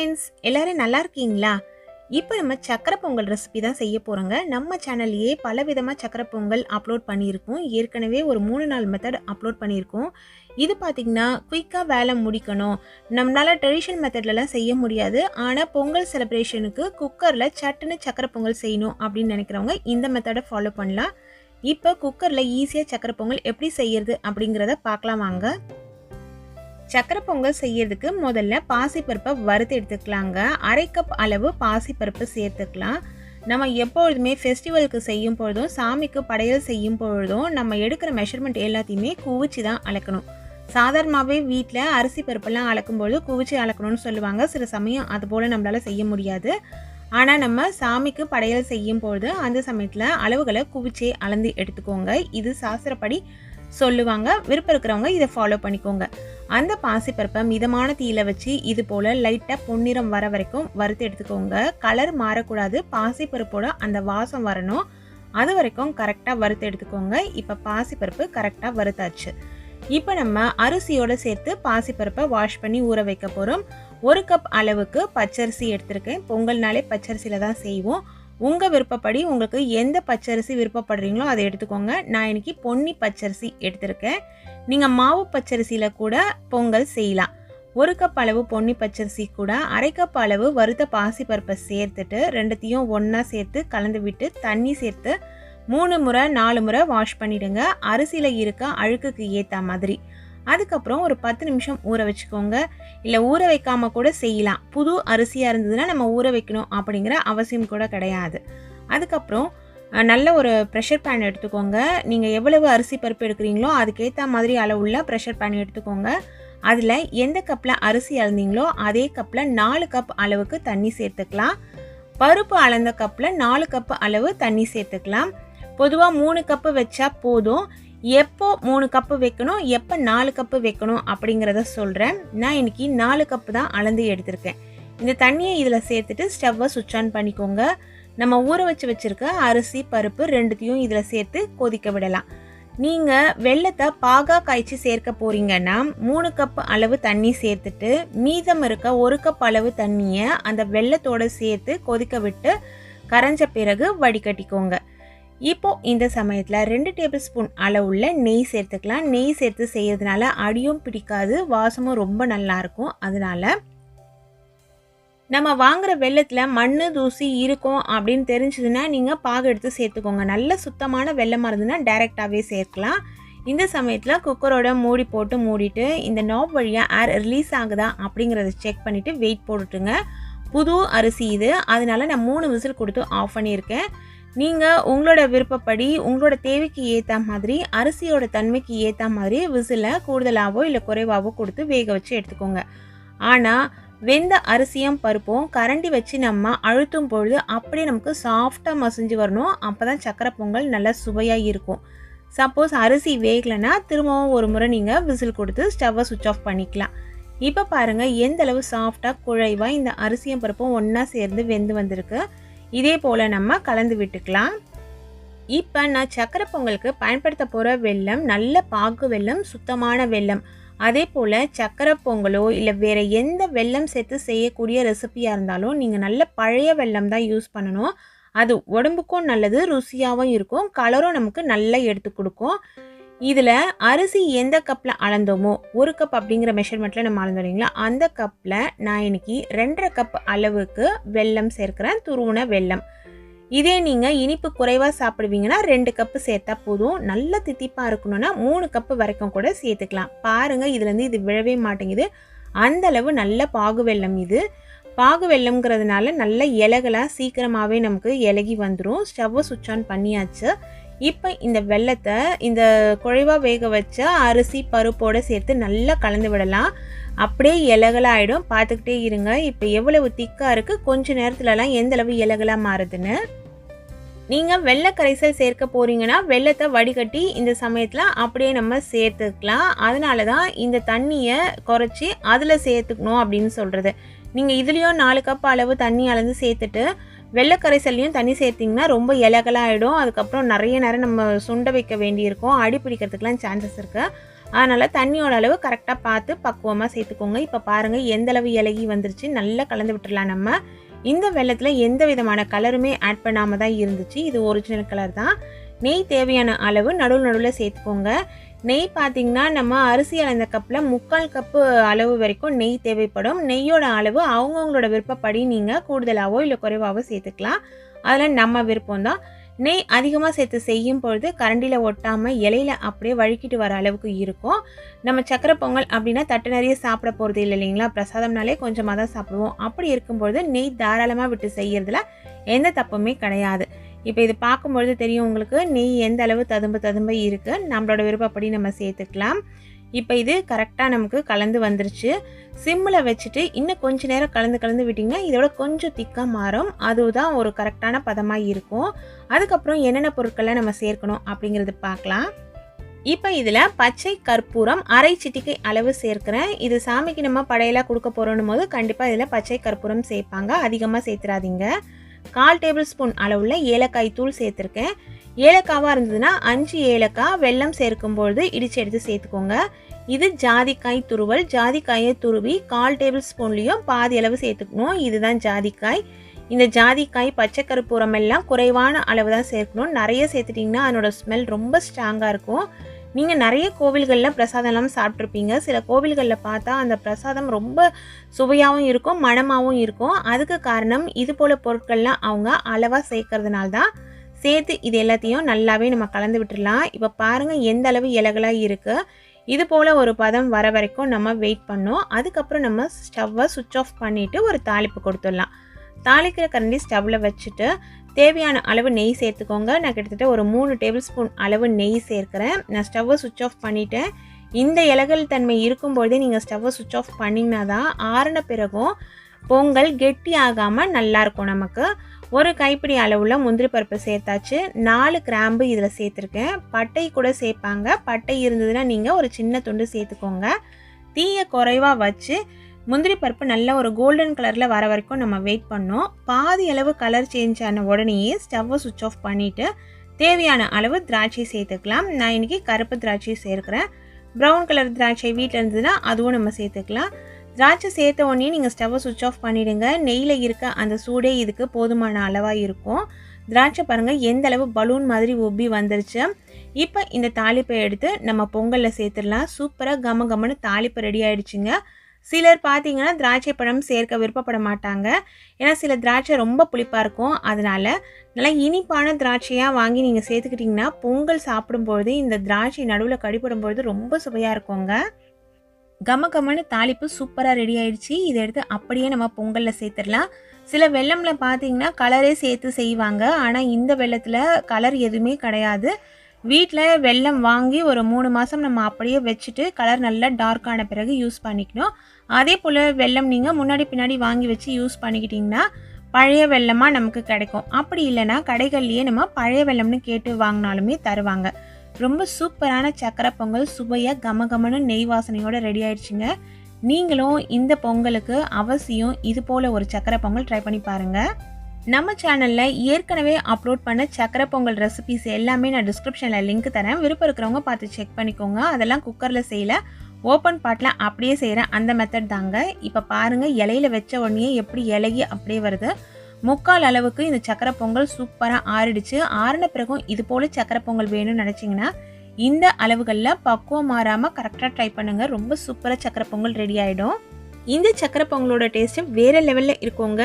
Friends எல்லாரும் நல்லா இருக்கீங்களா? இப்போ நம்ம சக்கரை பொங்கல் ரெசிபி தான் செய்ய போகிறோங்க நம்ம சேனல்லையே பல விதமாக சக்கரை பொங்கல் அப்லோட் பண்ணியிருக்கோம். ஏற்கனவே ஒரு மூணு நாலு மெத்தட் அப்லோட் பண்ணியிருக்கோம். இது பார்த்திங்கன்னா குயிக்காக வேலை முடிக்கணும். நம்மளால் ட்ரெடிஷனல் மெத்தட்லலாம் செய்ய முடியாது. ஆனால் பொங்கல் செலிப்ரேஷனுக்கு குக்கரில் சட்டுன்னு சக்கரை பொங்கல் செய்யணும் அப்படின்னு நினைக்கிறவங்க இந்த மெத்தடை ஃபாலோ பண்ணலாம். இப்போ குக்கரில் ஈஸியாக சக்கரை பொங்கல் எப்படி செய்யறது அப்படிங்கிறத பார்க்கலாம் வாங்க. சக்கரை பொங்கல் செய்யறதுக்கு முதல்ல பாசிப்பருப்பை வறுத்து எடுத்துக்கலாங்க. அரை கப் அளவு பாசிப்பருப்பு சேர்த்துக்கலாம். நம்ம எப்பொழுதுமே ஃபெஸ்டிவலுக்கு செய்யும் பொழுதும் சாமிக்கு படையல் செய்யும் பொழுதும் நம்ம எடுக்கிற மெஷர்மெண்ட் எல்லாத்தையுமே குவிச்சு தான் அளக்கணும். சாதாரணமாகவே வீட்டில் அரிசி பருப்பெல்லாம் அளக்கும்போது குவிச்சு அளக்கணும்னு சொல்லுவாங்க. சில சமயம் அது போல் நம்மளால் செய்ய முடியாது. ஆனால் நம்ம சாமிக்கு படையல் செய்யும் பொழுது அந்த சமயத்தில் அளவுகளை குவிச்சே அளந்து எடுத்துக்கோங்க. இது சாஸ்திரப்படி சொல்லுவாங்க. விருப்பம் இருக்கிறவங்க இதை ஃபாலோ பண்ணிக்கோங்க. அந்த பாசிப்பருப்பை மிதமான தீயில வச்சு இது போல் லைட்டாக பொன்னிறம் வர வரைக்கும் வறுத்து எடுத்துக்கோங்க. கலர் மாறக்கூடாது. பாசிப்பருப்போட அந்த வாசம் வரணும். அது வரைக்கும் கரெக்டாக வறுத்து எடுத்துக்கோங்க. இப்போ பாசிப்பருப்பு கரெக்டாக வறுத்தாச்சு. இப்போ நம்ம அரிசியோட சேர்த்து பாசிப்பருப்பை வாஷ் பண்ணி ஊற வைக்க போகிறோம் ஒரு கப் அளவுக்கு பச்சரிசி எடுத்திருக்கேன். பொங்கல்னாலே பச்சரிசியில் தான் செய்வோம். உங்கள் விருப்பப்படி உங்களுக்கு எந்த பச்சரிசி விருப்பப்படுறீங்களோ அதை எடுத்துக்கோங்க. நான் இன்றைக்கி பொன்னி பச்சரிசி எடுத்திருக்கேன். நீங்கள் மாவு பச்சரிசியில் கூட பொங்கல் செய்யலாம். ஒரு கப் அளவு பொன்னி பச்சரிசி கூட அரை கப் அளவு வறுத்த பாசி பருப்பை சேர்த்துட்டு ரெண்டுத்தையும் ஒன்றா சேர்த்து கலந்து விட்டு தண்ணி சேர்த்து மூணு முறை நாலு முறை வாஷ் பண்ணிவிடுங்க அரிசியில் இருக்க அழுக்குக்கு ஏற்ற மாதிரி. அதுக்கப்புறம் ஒரு பத்து நிமிஷம் ஊற வச்சுக்கோங்க. இல்லை ஊற வைக்காமல் கூட செய்யலாம். புது அரிசியாக இருந்ததுன்னா நம்ம ஊற வைக்கணும் அப்படிங்கிற அவசியம் கூட கிடையாது. அதுக்கப்புறம் நல்ல ஒரு ப்ரெஷர் பேன் எடுத்துக்கோங்க. நீங்கள் எவ்வளவு அரிசி பருப்பு எடுக்கிறீங்களோ அதுக்கேற்ற மாதிரி அளவுள்ள ப்ரெஷர் பேன் எடுத்துக்கோங்க. அதில் எந்த கப்பில் அரிசி அளந்தீங்களோ அதே கப்பில் நாலு கப் அளவுக்கு தண்ணி சேர்த்துக்கலாம். பருப்பு அளந்த கப்பில் நாலு கப் அளவு தண்ணி சேர்த்துக்கலாம். பொதுவாக மூணு கப்பு வச்சா போதும். எப்போ மூணு கப்பு வைக்கணும் எப்போ நாலு கப்பு வைக்கணும் அப்படிங்கிறத சொல்கிறேன் நான் இன்னைக்கு நாலு கப்பு தான் அளந்து எடுத்திருக்கேன். இந்த தண்ணியை இதில் சேர்த்துட்டு ஸ்டவ்வை சுவிட்ச் ஆன் பண்ணிக்கோங்க. நம்ம ஊற வச்சு வச்சுருக்க அரிசி பருப்பு ரெண்டுத்தையும் இதில் சேர்த்து கொதிக்க விடலாம். நீங்கள் வெள்ளத்தை பாகா காய்ச்சி சேர்க்க போறீங்கன்னா மூணு கப் அளவு தண்ணி சேர்த்துட்டு மீதம் இருக்க ஒரு கப் அளவு தண்ணியை அந்த வெள்ளத்தோடு சேர்த்து கொதிக்க விட்டு கரைஞ்ச பிறகு வடிகட்டிக்கோங்க. இப்போது இந்த சமயத்தில் ரெண்டு டேபிள் ஸ்பூன் அளவுள்ள நெய் சேர்த்துக்கலாம். நெய் சேர்த்து செய்கிறதுனால அடியும் பிடிக்காது வாசமும் ரொம்ப நல்லாயிருக்கும் அதனால் அதனால நம்ம வாங்குற வெள்ளத்தில் மண் தூசி இருக்கும் அப்படின்னு தெரிஞ்சதுன்னா நீங்கள் பாகு எடுத்து சேர்த்துக்கோங்க. நல்ல சுத்தமான வெள்ளமாக இருந்ததுன்னா டைரெக்டாகவே சேர்க்கலாம். இந்த சமயத்தில் குக்கரோட மூடி போட்டு மூடிட்டு இந்த நாப் வழியாக ஏர் ரிலீஸ் ஆகுதா அப்படிங்கிறத செக் பண்ணிவிட்டு வெயிட் போட்டுட்டுங்க. புது அரிசி இது. அதனால நான் மூணு விசில் கொடுத்து ஆஃப் பண்ணியிருக்கேன். நீங்கள் உங்களோட விருப்பப்படி உங்களோட தேவைக்கு ஏற்ற மாதிரி அரிசியோட தன்மைக்கு ஏற்ற மாதிரி விசிலை கூடுதலாகவோ இல்லை குறைவாகவோ கொடுத்து வேக வச்சு எடுத்துக்கோங்க. ஆனால் வெந்த அரிசியும் பருப்பும் கரண்டி வச்சு நம்ம அழுத்தும் பொழுது அப்படியே நமக்கு சாஃப்டாக மசிஞ்சு வரணும். அப்போ தான் சக்கரை பொங்கல் நல்லா சுவையாக இருக்கும். சப்போஸ் அரிசி வேகலைன்னா திரும்பவும் ஒரு முறை நீங்கள் விசில் கொடுத்து ஸ்டவ்வை சுவிட்ச் ஆஃப் பண்ணிக்கலாம். இப்போ பாருங்கள் எந்த அளவு சாஃப்டாக குழைவாக இந்த அரிசியும் பருப்பும் ஒன்றா சேர்ந்து வெந்து வந்திருக்கு. இதே போல் நம்ம கலந்து விட்டுக்கலாம். இப்போ நான் சக்கரை பொங்கலுக்கு பயன்படுத்த போகிற வெல்லம் நல்ல பாக்கு வெல்லம் சுத்தமான வெல்லம். அதே போல் சக்கரை பொங்கலோ இல்லை வேறு எந்த வெல்லம் சேர்த்து செய்யக்கூடிய ரெசிப்பியாக இருந்தாலும் நீங்கள் நல்ல பழைய வெல்லம் தான் யூஸ் பண்ணணும். அது உடம்புக்கும் நல்லது ருசியாகவும் இருக்கும் கலரும் நமக்கு நல்லா எடுத்து கொடுக்கும். இதில் அரிசி எந்த கப்பில் அளந்தோமோ ஒரு கப் அப்படிங்கிற மெஷர்மெண்ட்டில் நம்ம அளந்தோம் இல்லைங்களா? அந்த கப்பில் நான் இன்னைக்கு ரெண்டரை கப் அளவுக்கு வெல்லம் சேர்க்குறேன் துருவுன வெல்லம். இதே நீங்கள் இனிப்பு குறைவாக சாப்பிடுவீங்கன்னா ரெண்டு கப்பு சேர்த்தா போதும். நல்ல தித்திப்பாக இருக்கணும்னா மூணு கப்பு வரைக்கும் கூட சேர்த்துக்கலாம். பாருங்கள் இதுலேருந்து இது விழவே மாட்டேங்குது. அந்தளவு நல்ல பாகு வெல்லம் இது. பாகு வெள்ளம்ங்கிறதுனால நல்ல இலகலாக சீக்கிரமாகவே நமக்கு இலகி வந்துடும் ஸ்டவ்வை சுவிட்ச் ஆன் பண்ணியாச்சு. இப்போ இந்த வெள்ளத்தை இந்த குழைவாக வேக வச்ச அரிசி பருப்போடு சேர்த்து நல்லா கலந்து விடலாம். அப்படியே இலகலாயிடும். பார்த்துக்கிட்டே இருங்க. இப்போ எவ்வளவு திக்காக இருக்குது கொஞ்ச நேரத்துலலாம் எந்த அளவு இலகலாக மாறுதுன்னு. நீங்கள் வெள்ளை கரைசல் சேர்க்க போகிறீங்கன்னா வெள்ளத்தை வடிகட்டி இந்த சமயத்தில் அப்படியே நம்ம சேர்த்துக்கலாம். அதனால தான் இந்த தண்ணியை குறைச்சி அதில் சேர்த்துக்கணும் அப்படின்னு சொல்கிறது நீங்கள் இதுலேயும் நாலு கப் அளவு தண்ணி அளந்து சேர்த்துட்டு வெள்ளை கரைசல்லையும் தண்ணி சேர்த்திங்கன்னா ரொம்ப இலகலாயிடும். அதுக்கப்புறம் நிறைய நேரம் நம்ம சுண்ட வைக்க வேண்டியிருக்கும். அடி பிடிக்கிறதுக்கெலாம் சான்சஸ் இருக்குது அதனால் தண்ணியோட அளவு கரெக்டாக பார்த்து பக்குவமாக சேர்த்துக்கோங்க. இப்போ பாருங்கள் எந்த அளவு இலகி வந்துருச்சு. நல்லா கலந்து விட்டுடலாம் நம்ம. இந்த வெள்ளத்தில் எந்த விதமான கலருமே ஆட் பண்ணாமல் தான் இருந்துச்சு. இது ஒரிஜினல் கலர் தான். நெய் தேவையான அளவு நடுவு நடுவில் சேர்த்துக்கோங்க. நெய் பார்த்தீங்கன்னா நம்ம அரிசி அளந்த கப்பில் முக்கால் கப்பு அளவு வரைக்கும் நெய் தேவைப்படும். நெய்யோட அளவு அவங்கவுங்களோட விருப்பப்படி நீங்கள் கூடுதலாகவோ இல்லை குறைவாகவோ சேர்த்துக்கலாம். அதில் நம்ம விருப்பம் தான். நெய் அதிகமாக சேர்த்து செய்யும் பொழுது கரண்டியில் ஒட்டாமல் இலையில அப்படியே வழுக்கிட்டு வர அளவுக்கு இருக்கும். நம்ம சக்கரை பொங்கல் அப்படின்னா தட்டு நிறைய சாப்பிட போகிறது இல்லை இல்லைங்களா? பிரசாதம்னாலே கொஞ்சமாக தான் சாப்பிடுவோம். அப்படி இருக்கும்பொழுது நெய் தாராளமாக விட்டு செய்கிறதுல எந்த தப்புமே கிடையாது. இப்போ இது பார்க்கும்பொழுது தெரியும் உங்களுக்கு நெய் எந்த அளவு ததும்பு ததும்ப இருக்குது நம்மளோட விருப்பப்படி நம்ம சேர்த்துக்கலாம். இப்போ இது கரெக்டாக நமக்கு கலந்து வந்துருச்சு. சிம்மில் வச்சுட்டு இன்னும் கொஞ்ச நேரம் கலந்து கலந்து விட்டிங்கன்னா இதோட கொஞ்சம் திக்காக மாறும். அதுதான் ஒரு கரெக்டான பதமாக இருக்கும். அதுக்கப்புறம் என்னென்ன பொருட்களை நம்ம சேர்க்கணும் அப்படிங்கிறது பார்க்கலாம். இப்போ இதில் பச்சை கற்பூரம் அரை சிட்டிக்கை அளவு சேர்க்குறேன். இது சாமிக்கு நம்ம படையெல்லாம் கொடுக்க போகிறோன்னும் போது கண்டிப்பாக இதில் பச்சை கற்பூரம் சேர்ப்பாங்க. அதிகமாக சேர்த்துறாதீங்க. கால் டேபிள் ஸ்பூன் அளவுள்ள ஏலக்காய் தூள் சேர்த்துருக்கேன். ஏலக்காவாக இருந்ததுன்னா அஞ்சு ஏலக்காய் வெல்லம் சேர்க்கும்பொழுது இடிச்சு எடுத்து சேர்த்துக்கோங்க. இது ஜாதிக்காய் துருவல். ஜாதிக்காயை துருவி கால் டேபிள் ஸ்பூன்லேயும் பாதி அளவு சேர்த்துக்கணும். இதுதான் ஜாதிக்காய். இந்த ஜாதிக்காய் பச்சை கருப்பூரம் எல்லாம் குறைவான அளவு தான் சேர்க்கணும். நிறைய சேர்த்துட்டிங்கன்னா அதனோட ஸ்மெல் ரொம்ப ஸ்ட்ராங்காக இருக்கும். நீங்கள் நிறைய கோவில்களில் பிரசாதம்லாம் சாப்பிட்ருப்பீங்க சில கோவில்களில் பார்த்தா அந்த பிரசாதம் ரொம்ப சுவையாகவும் இருக்கும் மனமாகவும் இருக்கும். அதுக்கு காரணம் இது போல் பொருட்கள்லாம் அவங்க அளவாக சேர்க்கறதுனால தான் சேர்த்து இது எல்லாத்தையும் நல்லாவே நம்ம கலந்து விட்டுடலாம். இப்போ பாருங்கள் எந்த அளவு இலகலாக இருக்குது இது போல் ஒரு பதம் வர வரைக்கும் நம்ம வெயிட் பண்ணோம். அதுக்கப்புறம் நம்ம ஸ்டவ்வை சுவிட்ச் ஆஃப் பண்ணிவிட்டு ஒரு தாளிப்பு கொடுத்துடலாம். தாளிக்கிற கரண்டி ஸ்டவ்வில் வச்சுட்டு தேவையான அளவு நெய் சேர்த்துக்கோங்க. நான் கிட்டத்தட்ட ஒரு மூணு டேபிள் ஸ்பூன் அளவு நெய் சேர்க்குறேன். நான் ஸ்டவ்வை சுவிச் ஆஃப் பண்ணிவிட்டேன் இந்த இலகல் தன்மை இருக்கும்பொழுதே நீங்கள் ஸ்டவ்வை சுவிட்ச் ஆஃப் பண்ணிங்கன்னா தான் ஆறின பிறகும் பொங்கல் கெட்டி ஆகாமல் நல்லாயிருக்கும் நமக்கு. ஒரு கைப்பிடி அளவுள்ள முந்திரி பருப்பு சேர்த்தாச்சு. நாலு கிராம்பு இதில் சேர்த்துருக்கேன். பட்டை கூட சேர்ப்பாங்க. பட்டை இருந்ததுன்னா நீங்கள் ஒரு சின்ன துண்டு சேர்த்துக்கோங்க. தீயை குறைவாக வச்சு முந்திரி பருப்பு நல்ல ஒரு கோல்டன் கலரில் வர வரைக்கும் நம்ம வெயிட் பண்ணோம். பாதி அளவு கலர் சேஞ்ச் ஆன உடனேயே ஸ்டவ்வை சுவிட்ச் ஆஃப் பண்ணிவிட்டு தேவையான அளவு திராட்சை சேர்த்துக்கலாம். நான் இன்றைக்கி கருப்பு திராட்சை சேர்க்குறேன். ப்ரௌன் கலர் திராட்சை வீட்டில் இருந்ததுன்னா அதுவும் நம்ம சேர்த்துக்கலாம். திராட்சை சேர்த்த உடனே நீங்கள் ஸ்டவ்வை சுவிட்ச் ஆஃப் பண்ணிவிடுங்க நெய்யில் இருக்க அந்த சூடே இதுக்கு போதுமான அளவாக இருக்கும். திராட்சை பாருங்கள் எந்த அளவு பலூன் மாதிரி ஒப்பி வந்துருச்சு. இப்போ இந்த தாளிப்பை எடுத்து நம்ம பொங்கலில் சேர்த்துடலாம். சூப்பராக கம கமன்னு தாளிப்பு ரெடி ஆகிடுச்சிங்க சிலர் பார்த்தீங்கன்னா திராட்சை பழம் சேர்க்க விருப்பப்பட மாட்டாங்க. ஏன்னா சில திராட்சை ரொம்ப புளிப்பாக இருக்கும். அதனால் நல்லா இனிப்பான திராட்சையாக வாங்கி நீங்கள் சேர்த்துக்கிட்டிங்கன்னா பொங்கல் சாப்பிடும்பொழுது இந்த திராட்சை நடுவில் கடிப்படும்பொழுது ரொம்ப சுவையாக இருக்குங்க. கம கமன்னு தாளிப்பு சூப்பராக ரெடி ஆயிடுச்சு. இதை எடுத்து அப்படியே நம்ம பொங்கலில் சேர்த்துடலாம். சில வெள்ளமில் பார்த்தீங்கன்னா கலரே சேர்த்து செய்வாங்க. ஆனால் இந்த வெள்ளத்தில் கலர் எதுவுமே கிடையாது. வீட்டில் வெல்லம் வாங்கி ஒரு மூணு மாதம் நம்ம அப்படியே வச்சுட்டு கலர் நல்லா டார்க்கான பிறகு யூஸ் பண்ணிக்கணும். அதே போல் வெல்லம் நீங்கள் முன்னாடி பின்னாடி வாங்கி வச்சு யூஸ் பண்ணிக்கிட்டிங்கன்னா பழைய வெல்லமாக நமக்கு கிடைக்கும். அப்படி இல்லைன்னா கடைகள்லேயே நம்ம பழைய வெல்லம்னு கேட்டு வாங்கினாலுமே தருவாங்க. ரொம்ப சூப்பரான சக்கரை பொங்கல் சுவையாக கம கமன்னு நெய் வாசனையோடு ரெடி ஆயிடுச்சுங்க. நீங்களும் இந்த பொங்கலுக்கு அவசியம் இது போல் ஒரு சக்கரை பொங்கல் ட்ரை பண்ணி பாருங்கள் நம்ம சேனலில் ஏற்கனவே அப்லோட் பண்ண சக்கரை பொங்கல் ரெசிபிஸ் எல்லாமே நான் டிஸ்கிரிப்ஷனில் லிங்க் தரேன். விருப்பம் இருக்கிறவங்க பார்த்து செக் பண்ணிக்கோங்க. அதெல்லாம் குக்கரில் செய்யல. ஓப்பன் பாட்டில் அப்படியே செய்கிறேன் அந்த மெத்தட் தாங்க. இப்போ பாருங்கள் இலையில வச்ச உடனே எப்படி இலகி அப்படியே வருது. முக்கால் அளவுக்கு இந்த சக்கரை பொங்கல் சூப்பராக ஆறிடுச்சு. ஆறின பிறகும் இது போல் சக்கரை பொங்கல் வேணும்னு நினச்சிங்கன்னா இந்த அளவுகளில் பக்குவம் மாறாமல் கரெக்டாக ட்ரை பண்ணுங்கள் ரொம்ப சூப்பராக சக்கரை பொங்கல் ரெடி ஆகிடும் இந்த சக்கரை பொங்கலோட டேஸ்ட்டு வேறு லெவலில் இருக்குங்க.